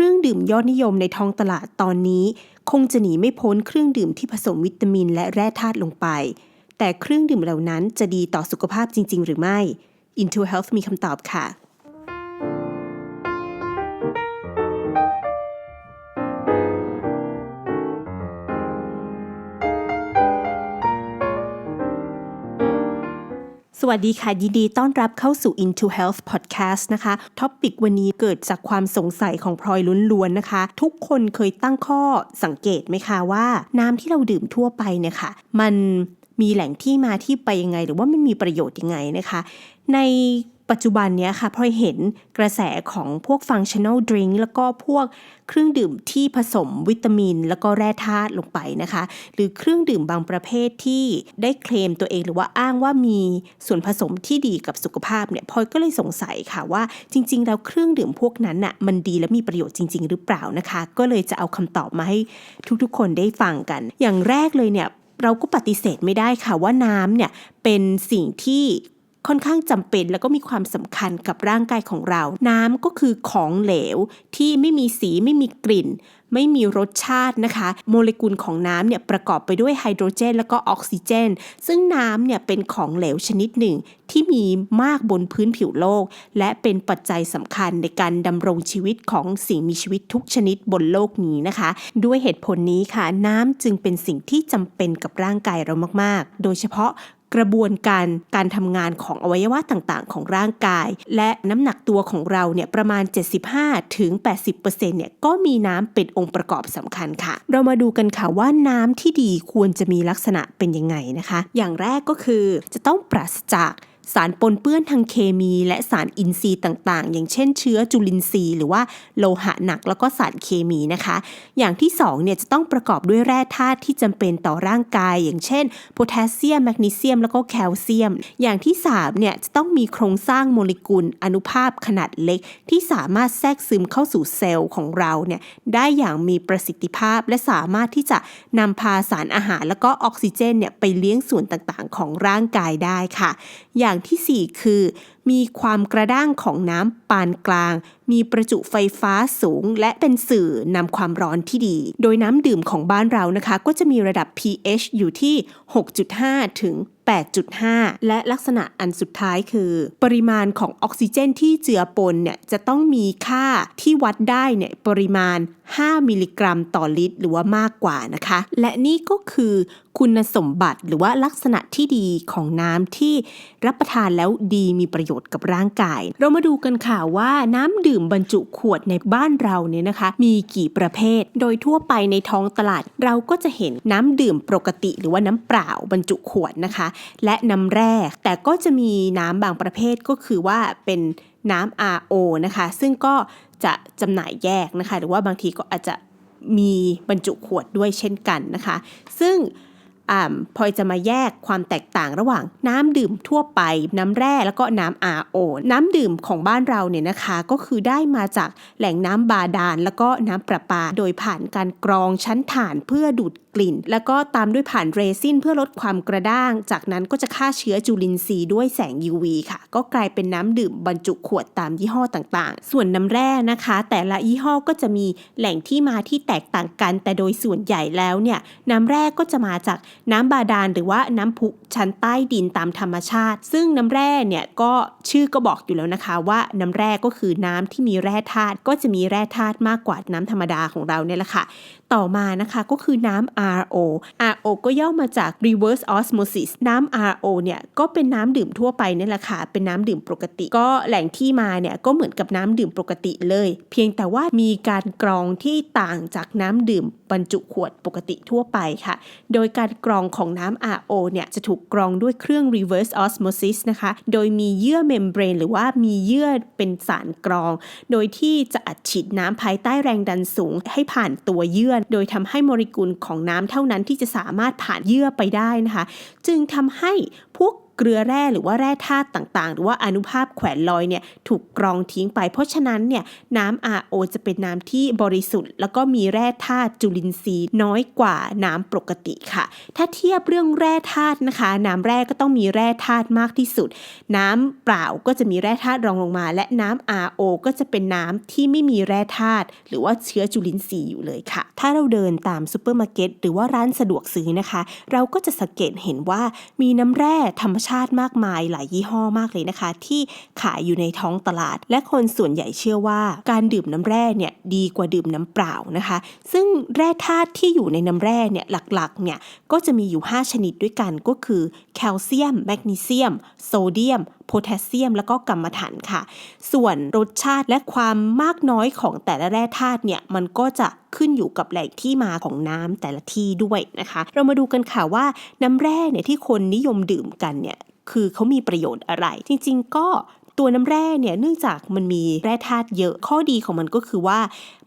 รื่องดื่มยอดนิยมในท้องตลาดตอนนี้ คงจะหนีไม่พ้นเครื่องดื่มที่ผสมวิตามินและแร่ธาตุลงไป แต่เครื่องดื่มเหล่านั้นจะดีต่อสุขภาพจริง ๆ หรือไม่ Into Health มีคำตอบค่ะ สวัสดีค่ะยินดีต้อนรับเข้าสู่ Into Health Podcast นะคะท็อปิกวันนี้เกิดจากความสงสัยของพลอยล้วนๆนะคะ ทุกคนเคยตั้งข้อสังเกตไหมคะว่า น้ำที่เราดื่มทั่วไปเนี่ยค่ะ มันมีแหล่งที่มาที่ไปยังไง หรือว่ามันมีประโยชน์ยังไงนะคะ ใน ปัจจุบันเนี้ยค่ะพอเห็นกระแสของพวก functional drink แล้วก็พวกเครื่องดื่มที่ผสมวิตามิน แล้วก็แร่ธาตุลงไปนะคะ หรือเครื่องดื่มบางประเภทที่ได้เคลมตัวเองหรือว่าอ้างว่ามีส่วนผสมที่ดีกับสุขภาพเนี่ยพลอยก็เลยสงสัยค่ะว่าจริง ๆ แล้วเครื่องดื่มพวกนั้นน่ะมันดีและมีประโยชน์จริง ๆ หรือเปล่านะคะ ก็เลยจะเอาคำตอบมาให้ทุกๆ คนได้ฟังกัน อย่างแรกเลยเนี่ยเราก็ปฏิเสธไม่ได้ค่ะว่าน้ำเนี่ยเป็นสิ่งที่ ค่อนข้างจำเป็นแล้วก็มีความสำคัญกับร่างกายของเรา น้ำก็คือของเหลวที่ไม่มีสีไม่มีกลิ่น ไม่มีรสชาตินะคะ โมเลกุลของน้ำเนี่ยประกอบไปด้วยไฮโดรเจน แล้วก็ออกซิเจน ซึ่งน้ำเนี่ยเป็นของเหลวชนิดหนึ่งที่มีมากบนพื้นผิวโลก และเป็นปัจจัยสำคัญในการดำรงชีวิตของสิ่งมีชีวิตทุกชนิดบนโลกนี้นะคะ ด้วยเหตุผลนี้ค่ะ น้ำจึงเป็นสิ่งที่จำเป็นกับร่างกายเรามากๆ โดยเฉพาะ กระบวนการการทำงานของอวัยวะต่างๆ ของร่างกาย และน้ำหนักตัวของเราเนี่ยประมาณ 75ถึง80%เนี่ยก็มีน้ำเป็นองค์ประกอบสำคัญค่ะ เรามาดูกันค่ะว่าน้ำที่ดีควรจะมีลักษณะเป็นยังไงนะคะ อย่างแรกก็คือจะต้องปราศจาก สารปนเปื้อนทางเคมีและสารอินทรีย์ต่างๆ อย่างเช่นเชื้อจุลินทรีย์ หรือว่าโลหะหนักแล้วก็สารเคมีนะคะ อย่างที่2เนี่ยจะต้องประกอบด้วยแร่ธาตุที่จำเป็นต่อร่างกาย อย่างเช่นโพแทสเซียมแมกนีเซียม แล้วก็แคลเซียม อย่างที่3เนี่ยจะต้องมีโครงสร้างโมเลกุลอนุภาพขนาดเล็ก ที่สามารถแทรกซึมเข้าสู่เซลล์ของเราเนี่ยได้อย่างมีประสิทธิภาพ และสามารถที่จะนำพาสารอาหาร แล้วก็ออกซิเจนเนี่ยไปเลี้ยงส่วนต่างๆ ของร่างกายได้ค่ะ อย่าางที่ 4 คือมีความกระด้างของน้ำปานกลาง มีประจุไฟฟ้าสูง และเป็นสื่อนำความร้อนที่ดี โดยน้ำดื่มของบ้านเรานะคะ ก็จะมีระดับ pH อยู่ที่ 6.5 ถึง 8.5 และลักษณะอันสุดท้ายคือ ปริมาณของออกซิเจนที่เจือปนเนี่ยจะต้องมีค่าที่วัดได้เนี่ยปริมาณ 5 มิลลิกรัมต่อลิตร หรือว่ามากกว่านะคะ และนี่ก็คือคุณสมบัติหรือว่าลักษณะที่ดีของน้ำที่รับประทานแล้วดีมีประโยชน์กับร่างกาย เรามาดูกันค่ะว่าน้ำดื่มบรรจุขวดในบ้านเราเนี่ยนะคะ มีกี่ประเภท โดยทั่วไปในท้องตลาด เราก็จะเห็นน้ำดื่มปกติ หรือว่าน้ำเปล่าบรรจุขวดนะคะ และน้ำแร่แต่ก็จะมีน้ำบางประเภทก็คือว่าเป็นน้ำ RO นะคะ ซึ่งก็จะจำหน่ายแยกนะคะ หรือว่าบางทีก็อาจจะมีบรรจุขวดด้วยเช่นกันนะคะ ซึ่ง พลอยจะมาแยกความแตกต่างระหว่างน้ำดื่มทั่วไปน้ำแร่แล้วก็น้ำ RO น้ำดื่มของบ้านเราเนี่ยนะคะ ก็คือได้มาจากแหล่งน้ำบาดาลแล้วก็น้ำประปา โดยผ่านการกรองชั้นถ่านเพื่อดูดกลิ่น แล้วก็ตามด้วยผ่านเรซินเพื่อลดความกระด้าง จากนั้นก็จะฆ่าเชื้อจุลินทรีย์ด้วยแสง UV ค่ะ ก็กลายเป็นน้ำดื่มบรรจุขวดตามยี่ห้อต่างๆ ส่วนน้ำแร่นะคะ แต่ละยี่ห้อก็จะมีแหล่งที่มาที่แตกต่างกัน แต่โดยส่วนใหญ่แล้วเนี่ยน้ำแร่ก็จะมาจากน้ำบาดาลหรือว่าน้ำพุชั้นใต้ดินตามธรรมชาติ ซึ่งน้ำแร่เนี่ยก็ชื่อก็บอกอยู่แล้วนะคะว่าน้ำแร่ก็คือน้ำที่มีแร่ธาตุก็จะมีแร่ธาตุมากกว่าน้ำธรรมดาของเราเนี่ยแหละค่ะ ต่อมานะคะก็คือน้ำ RO RO ก็ย่อมาจาก reverse osmosis น้ำ RO เนี่ยก็เป็นน้ำดื่มทั่วไปนี่แหละค่ะ เป็นน้ำดื่มปกติ ก็แหล่งที่มาเนี่ยก็เหมือนกับน้ำดื่มปกติเลย เพียงแต่ว่ามีการกรองที่ต่างจากน้ำดื่มบรรจุขวดปกติทั่วไปค่ะ โดยการกรองของน้ำ RO เนี่ยจะถูกกรองด้วยเครื่อง reverse osmosis นะคะ โดยมีเยื่อเมมเบรนหรือว่ามีเยื่อเป็นสารกรอง โดยที่จะอัดฉีดน้ำภายใต้แรงดันสูง ให้ผ่านตัวเยื่อ โดยทำให้โมเลกุลของน้ำเท่านั้นที่จะสาามารถผ่านเยื่อไปได้นะคะ จึงทำให้พวก เกลือแร่หรือว่าแร่ธาตุต่างๆ หรือว่าอนุภาคแขวนลอยเนี่ยถูกกรองทิ้งไป เพราะฉะนั้นเนี่ยน้ำ RO จะเป็นน้ำที่บริสุทธิ์ แล้วก็มีแร่ธาตุจุลินทรีย์น้อยกว่าน้ำปกติค่ะ ถ้าเทียบเรื่องแร่ธาตุนะคะ น้ำแร่ก็ต้องมีแร่ธาตุมากที่สุด น้ำเปล่าก็จะมีแร่ธาตุรองลงมา และน้ำ RO ก็จะเป็นน้ำที่ไม่มีแร่ธาตุหรือว่าเชื้อจุลินทรีย์อยู่เลยค่ะ ถ้าเราเดินตามซูเปอร์มาร์เก็ตหรือว่าร้านสะดวกซื้อนะคะ เราก็จะสังเกตเห็นว่ามีน้ำแร่ธรรมชาติมากมายหลายยี่ห้อมากเลยนะคะ ที่ขายอยู่ในท้องตลาด และคนส่วนใหญ่เชื่อว่า การดื่มน้ำแร่เนี่ยดีกว่าดื่มน้ำเปล่านะคะ ซึ่งแร่ธาตุที่อยู่ในน้ำแร่เนี่ยหลักๆเนี่ยก็จะมีอยู่ 5 ชนิดด้วยกันก็คือแคลเซียม แมกนีเซียม โซเดียมโพแทสเซียมแล้วก็กัมมันถันค่ะ ส่วนรสชาติและความมากน้อยของแต่ละแร่ธาตุเนี่ยมันก็จะ ขึ้นอยู่กับแหล่งที่มาของน้ำแต่ละที่ด้วยนะคะ เรามาดูกันค่ะว่าน้ำแร่เนี่ยที่คนนิยมดื่มกันเนี่ยคือเขามีประโยชน์อะไร จริง ๆ ก็ ตัวน้ำแร่เนี่ยเนื่องจากมันมีแร่ธาตุเยอะข้อดีของมันก็คือว่า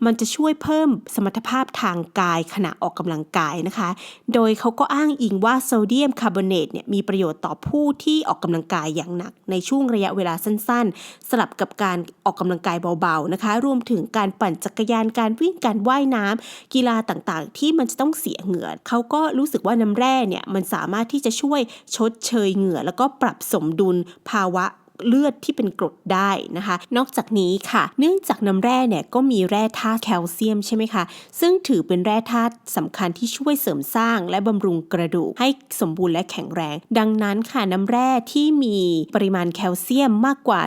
มันจะช่วยเพิ่มสมรรถภาพทางกายขณะออกกำลังกายนะคะ โดยเขาก็อ้างอิงว่าโซเดียมคาร์บอเนตเนี่ยมีประโยชน์ต่อผู้ที่ออกกำลังกายอย่างหนัก ในช่วงระยะเวลาสั้นๆ สลับกับการออกกำลังกายเบาๆนะคะ รวมถึงการปั่นจักรยานการวิ่งการว่ายน้ำกีฬาต่างๆ ที่มันจะต้องเสียเหงื่อเขาก็รู้สึกว่าน้ำแร่เนี่ยมันสามารถที่จะช่วยชดเชยเหงื่อ แล้วก็ปรับสมดุลภาวะ เลือดที่เป็นกรดได้นะคะ นอกจากนี้ค่ะ เนื่องจากน้ำแร่เนี่ยก็มีแร่ธาตุแคลเซียมใช่ไหมคะ ซึ่งถือเป็นแร่ธาตุสำคัญที่ช่วยเสริมสร้างและบำรุงกระดูกให้สมบูรณ์และแข็งแรง ดังนั้นค่ะน้ำแร่ที่มีปริมาณแคลเซียมมากกว่า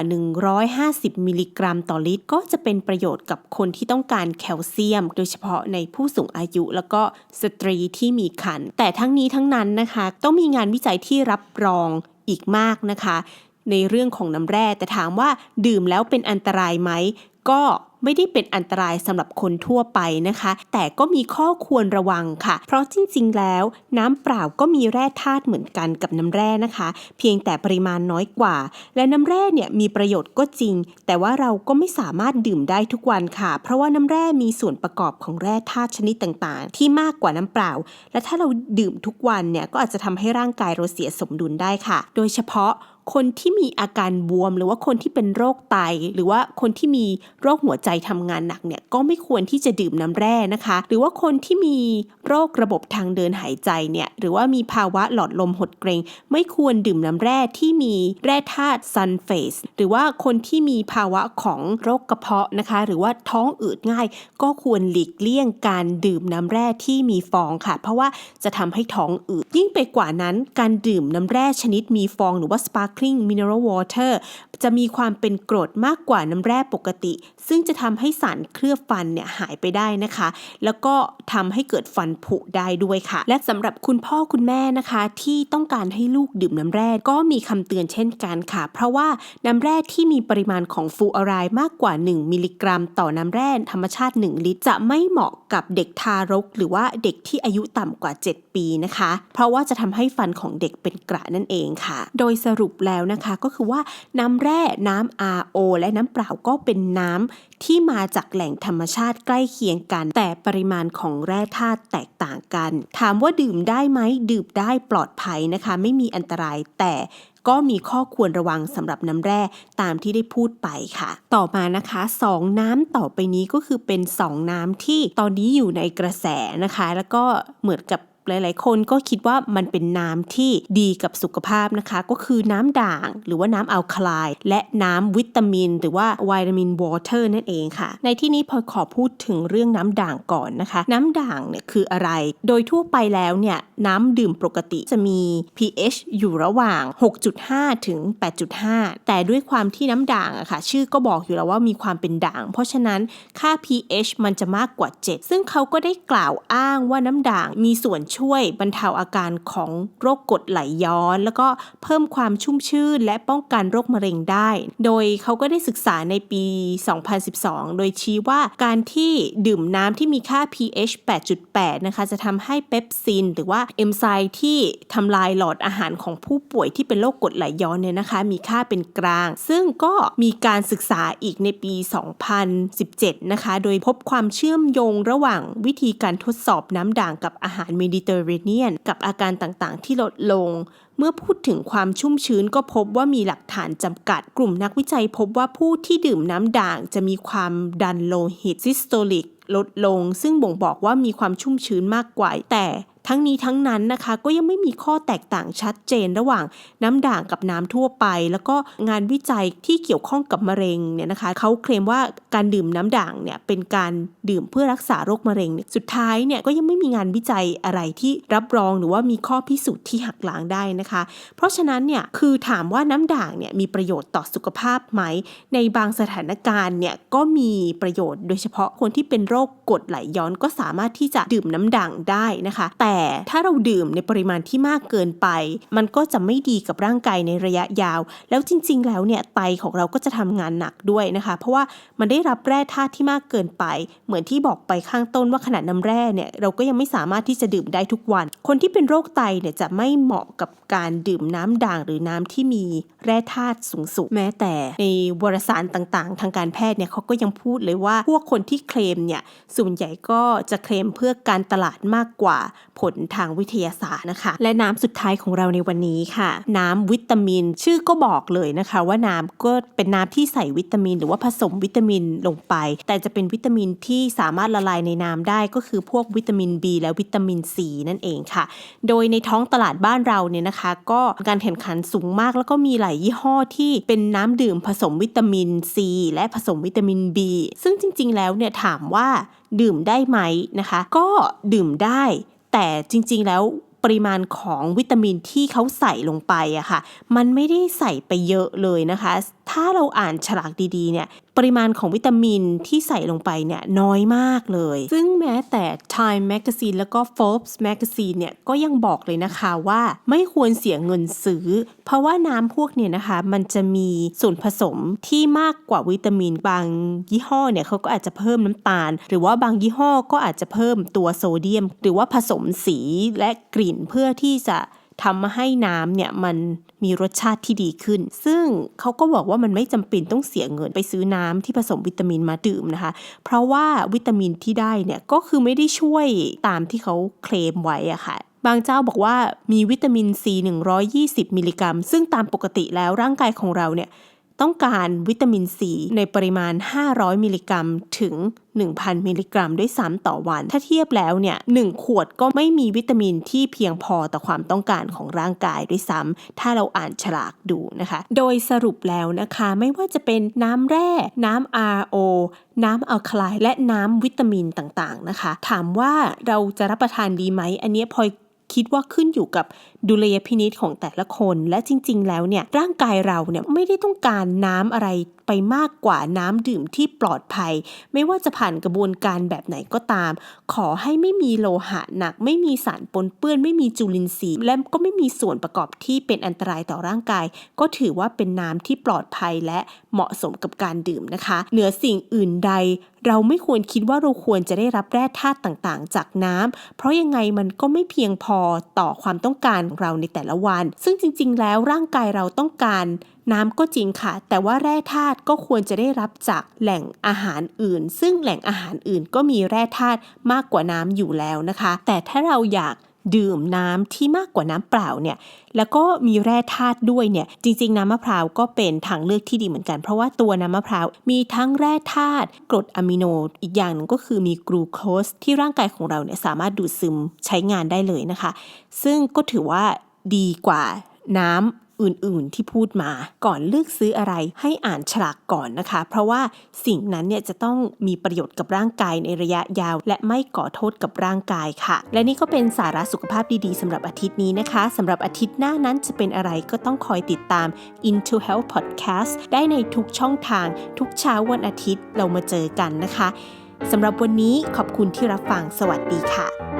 150 มิลลิกรัมต่อลิตร ก็จะเป็นประโยชน์กับคนที่ต้องการแคลเซียม โดยเฉพาะในผู้สูงอายุ แล้วก็สตรีที่มีครรภ์แต่ทั้งนี้ทั้งนั้นนะคะ ต้องมีงานวิจัยที่รับรองอีกมากนะคะ ในเรื่องของน้ำแร่ แต่ถามว่าดื่มแล้วเป็นอันตรายไหม ก็ไม่ได้เป็นอันตรายสำหรับคนทั่วไปนะคะ แต่ก็มีข้อควรระวังค่ะ เพราะจริงๆ แล้ว น้ำเปล่าก็มีแร่ธาตุเหมือนกันกับน้ำแร่นะคะ เพียงแต่ปริมาณน้อยกว่า และน้ำแร่เนี่ยมีประโยชน์ก็จริง แต่ว่าเราก็ไม่สามารถดื่มได้ทุกวันค่ะ เพราะว่าน้ำแร่มีส่วนประกอบของแร่ธาตุชนิดต่างๆ ที่มากกว่าน้ำเปล่า และถ้าเราดื่มทุกวันเนี่ยก็อาจจะทำให้ร่างกายเราเสียสมดุลได้ค่ะ โดยเฉพาะ คนที่มีอาการบวม หรือว่าคนที่เป็นโรคไต หรือว่าคนที่มีโรคหัวใจทำงานหนักเนี่ยก็ไม่ควรที่จะดื่มน้ำแร่นะคะ หรือว่าคนที่มีโรคระบบทางเดินหายใจเนี่ยหรือว่ามีภาวะหลอดลมหดเกรงไม่ควรดื่มน้ำแร่ที่มีแร่ธาตุซัลเฟสหรือว่าคนที่มีภาวะของโรคกระเพาะนะคะ หรือว่าท้องอืดง่าย ก็ควรหลีกเลี่ยงการดื่มน้ำแร่ที่มีฟองค่ะ เพราะว่าจะทำให้ท้องอืดยิ่งไปกว่านั้น การดื่มน้ำแร่ชนิดมีฟองหรือว่าสปาร sparkling mineral water จะมีความเป็นกรดมากกว่าน้ำแร่ปกติ ซึ่งจะทำให้สารเคลือบฟันเนี่ยหายไปได้นะคะ แล้วก็ทำให้เกิดฟันผุได้ด้วยค่ะ และสำหรับคุณพ่อคุณแม่นะคะ ที่ต้องการให้ลูกดื่มน้ำแร่ก็มีคำเตือนเช่นกันค่ะ เพราะว่าน้ำแร่ที่มีปริมาณของฟูออไรด์มากกว่า 1 มิลลิกรัม ต่อน้ำแร่ธรรมชาติ 1 ลิตร จะไม่เหมาะกับเด็กทารก หรือว่าเด็กที่อายุต่ำกว่า 7 ปีนะคะ เพราะว่าจะทำให้ฟันของเด็กเป็นกระนั่นเองค่ะ โดยสรุปแล้วนะคะก็คือว่าน้ำร่น้ำ RO และน้ำเปล่าก็เป็นน้ำที่มาจากแหล่งธรรมชาติใกล้เคียงกัน แต่ปริมาณของแร่ธาตุแตกต่างกัน ถามว่าดื่มได้ไหมดื่มได้ปลอดภัยนะคะ ไม่มีอันตรายแต่ก็มีข้อควรระวังสำหรับน้ำแร่ตามที่ได้พูดไปค่ะ ต่อมานะคะสองน้ำต่อไปนี้ก็คือเป็นสองน้ำที่ตอนนี้อยู่ในกระแสนะคะ แล้วก็เหมือนกับ หลาย ๆ คนก็คิดว่ามันเป็นน้ำที่ดีกับสุขภาพนะคะ ก็คือน้ำด่าง หรือว่าน้ำอัลคาไลน์และน้ำวิตามิน หรือว่าวิตามินวอเตอร์นั่นเองค่ะ ในที่นี้พอขอพูดถึงเรื่องน้ำด่างก่อนนะคะ น้ำด่างเนี่ยคืออะไร โดยทั่วไปแล้วเนี่ยน้ำดื่มปกติจะมี pH อยู่ระหว่าง 6.5 ถึง 8.5 แต่ด้วยความที่น้ำด่างอะค่ะ ชื่อก็บอกอยู่แล้วว่ามีความเป็นด่าง เพราะฉะนั้นค่า pH มันจะมากกว่า 7 ซึ่งเขาก็ได้กล่าวอ้างว่าน้ำด่างมีส่วนช่วยบรรเทาอาการของโรคกรดไหลย้อน แล้วก็เพิ่มความชุ่มชื่น และป้องกันโรคมะเร็งได้ โดยเขาก็ได้ศึกษาในปี 2012 โดยชี้ว่าการที่ดื่มน้ำที่มีค่า pH 8.8 นะคะ จะทำให้เปปซิน หรือว่าเอนไซม์ที่ทำลายหลอดอาหารของผู้ป่วยที่เป็นโรคกรดไหลย้อนเนี่ยนะคะ มีค่าเป็นกลาง ซึ่งก็มีการศึกษาอีกในปี 2017 นะคะ โดยพบความเชื่อมโยงระหว่างวิธีการทดสอบน้ำด่างกับอาหารเมดิเตอร์เรเนียน กับอาการต่างๆ ที่ลดลง เมื่อพูดถึงความชุ่มชื้นก็พบว่ามีหลักฐานจำกัด กลุ่มนักวิจัยพบว่าผู้ที่ดื่มน้ำด่างจะมีความดันโลหิตซิสโตลิกลดลง ซึ่งบ่งบอกว่ามีความชุ่มชื้นมากกว่าแต่ ทั้งนี้ทั้งนั้นนะคะก็ยังไม่มีข้อแตกต่างชัดเจนระหว่างน้ำด่างกับน้ำทั่วไป แล้วก็งานวิจัยที่เกี่ยวข้องกับมะเร็งเนี่ยนะคะเขาเคลมว่าการดื่มน้ำด่างเนี่ยเป็นการดื่มเพื่อรักษาโรคมะเร็งสุดท้ายเนี่ยก็ยังไม่มีงานวิจัยอะไรที่รับรองหรือว่ามีข้อพิสูจน์ที่หักล้างได้นะคะ เพราะฉะนั้นเนี่ยคือถามว่าน้ำด่างเนี่ยมีประโยชน์ต่อสุขภาพไหม ในบางสถานการณ์เนี่ยก็มีประโยชน์โดยเฉพาะคนที่เป็นโรคกรดไหลย้อนก็สามารถที่จะดื่มน้ำด่างได้นะคะ แต่ถ้าเราดื่มในปริมาณที่มากเกินไป มันก็จะไม่ดีกับร่างกายในระยะยาว แล้วจริง ๆ แล้วเนี่ยไตของเราก็จะทำงานหนักด้วยนะคะ เพราะว่ามันได้รับแร่ธาตุที่มากเกินไป เหมือนที่บอกไปข้างต้นว่าขนาดน้ำแร่เนี่ยเราก็ยังไม่สามารถที่จะดื่มได้ทุกวัน คนที่เป็นโรคไตเนี่ยจะไม่เหมาะกับการดื่มน้ำด่างหรือน้ำที่มีแร่ธาตุสูงๆแม้แต่ในวารสารต่างๆ ทางการแพทย์เนี่ยเขาก็ยังพูดเลยว่าพวกคนที่เคลมเนี่ยส่วนใหญ่ก็จะเคลมเพื่อการตลาดมากกว่าผลลทางวิทยาศาสตร์นะคะ และน้ำสุดท้ายของเราในวันนี้ค่ะ น้ำวิตามินชื่อก็บอกเลยนะคะ ว่าน้ำก็เป็นน้ำที่ใส่วิตามิน หรือว่าผสมวิตามินลงไป แต่จะเป็นวิตามินที่สามารถละลายในน้ำได้ก็คือพวกวิตามิน B และวิตามิน C นั่นเองค่ะ โดยในท้องตลาดบ้านเราเนี่ยนะคะ ก็การแข่งขันสูงมากแล้วก็มีหลายยี่ห้อที่เป็นน้ำดื่มผสมวิตามิน C และผสมวิตามิน B ซึ่งจริง ๆ แล้วเนี่ยถามว่าดื่มได้ไหมนะคะ ก็ดื่มได้ แต่จริงๆแล้วปริมาณของวิตามินที่เขาใส่ลงไปอะค่ะ มันไม่ได้ใส่ไปเยอะเลยนะคะ ถ้าเราอ่านฉลากดีๆเนี่ย ปริมาณของวิตามินที่ใส่ลงไปเนี่ยน้อยมากเลย ซึ่งแม้แต่ Time Magazine แล้วก็ Forbes Magazine เนี่ยก็ยังบอกเลยนะคะว่าไม่ควรเสียเงินซื้อ เพราะว่าน้ำพวกเนี่ยนะคะ มันจะมีส่วนผสมที่มากกว่าวิตามินบางยี่ห้อเนี่ยเขาก็อาจจะเพิ่มน้ำตาล หรือว่าบางยี่ห้อก็อาจจะเพิ่มตัวโซเดียม หรือว่าผสมสีและกลิ่นเพื่อที่จะ ทำให้น้ำเนี่ยมันมีรสชาติที่ดีขึ้น ซึ่งเขาก็บอกว่ามันไม่จำเป็นต้องเสียเงินไปซื้อน้ำที่ผสมวิตามินมาดื่มนะคะ เพราะว่าวิตามินที่ได้เนี่ยก็คือไม่ได้ช่วยตามที่เขาเคลมไว้อะค่ะบางเจ้าบอกว่ามีวิตามินซี120 มิลลิกรัม ซึ่งตามปกติแล้วร่างกายของเราเนี่ย ต้องการวิตามินซีในปริมาณ 500 มิลลิกรัมถึง 1,000 มิลลิกรัมด้วยซ้ำต่อวัน ถ้าเทียบแล้วเนี่ยหขวดก็ไม่มีวิตามินที่เพียงพอต่อความต้องการของร่างกายด้วยซ้ำถ้าเราอ่านฉลากดูนะคะ โดยสรุปแล้วนะคะไม่ว่าจะเป็นน้ำแร่ น้ำ RO น้ำอัลคลน์และน้ำวิตามินต่างๆนะคะ ถามว่าเราจะรับประทานดีไหม อันนี้พลอย คิดว่าขึ้นอยู่กับดุลยพินิษของแต่ละคน และจริง ๆ แล้วเนี่ยร่างกายเราเนี่ยไม่ได้ต้องการน้ำอะไร ไปมากกว่าน้ำดื่มที่ปลอดภัย ไม่ว่าจะผ่านกระบวนการแบบไหนก็ตาม ขอให้ไม่มีโลหะหนัก ไม่มีสารปนเปื้อน ไม่มีจุลินทรีย์และก็ไม่มีส่วนประกอบที่เป็นอันตรายต่อร่างกาย ก็ถือว่าเป็นน้ำที่ปลอดภัยและเหมาะสมกับการดื่มนะคะ เหนือสิ่งอื่นใด เราไม่ควรคิดว่าเราควรจะได้รับแร่ธาตุต่างๆ จากน้ำเพราะยังไงมันก็ไม่เพียงพอต่อความต้องการของเราในแต่ละวัน ซึ่งจริง ๆ แล้วร่างกายเราต้องการ น้ำก็จริงค่ะ แต่ว่าแร่ธาตุก็ควรจะได้รับจากแหล่งอาหารอื่น ซึ่งแหล่งอาหารอื่นก็มีแร่ธาตุมากกว่าน้ำอยู่แล้วนะคะ แต่ถ้าเราอยากดื่มน้ำที่มากกว่าน้ำเปล่าเนี่ยแล้วก็มีแร่ธาตุด้วยเนี่ยจริงๆ น้ำมะพร้าวก็เป็นทางเลือกที่ดีเหมือนกัน เพราะว่าตัวน้ำมะพร้าวมีทั้งแร่ธาตุกรดอะมิโนอีกอย่างหนึ่งก็คือมีกลูโคสที่ร่างกายของเราเนี่ยสามารถดูดซึมใช้งานได้เลยนะคะ ซึ่งก็ถือว่าดีกว่าน้ำ อื่นๆที่พูดมาก่อนเลือกซื้ออะไรให้อ่านฉลากก่อนนะคะ เพราะว่าสิ่งนั้นเนี่ยจะต้องมีประโยชน์กับร่างกายในระยะยาว และไม่ก่อโทษกับร่างกายค่ะ และนี่ก็เป็นสาระสุขภาพดีๆสำหรับอาทิตย์นี้นะคะ สำหรับอาทิตย์หน้านั้นจะเป็นอะไรก็ต้องคอยติดตาม Into Health Podcast ได้ในทุกช่องทาง ทุกเช้าวันอาทิตย์เรามาเจอกันนะคะสำหรับวันนี้ขอบคุณที่รับฟังสวัสดีค่ะ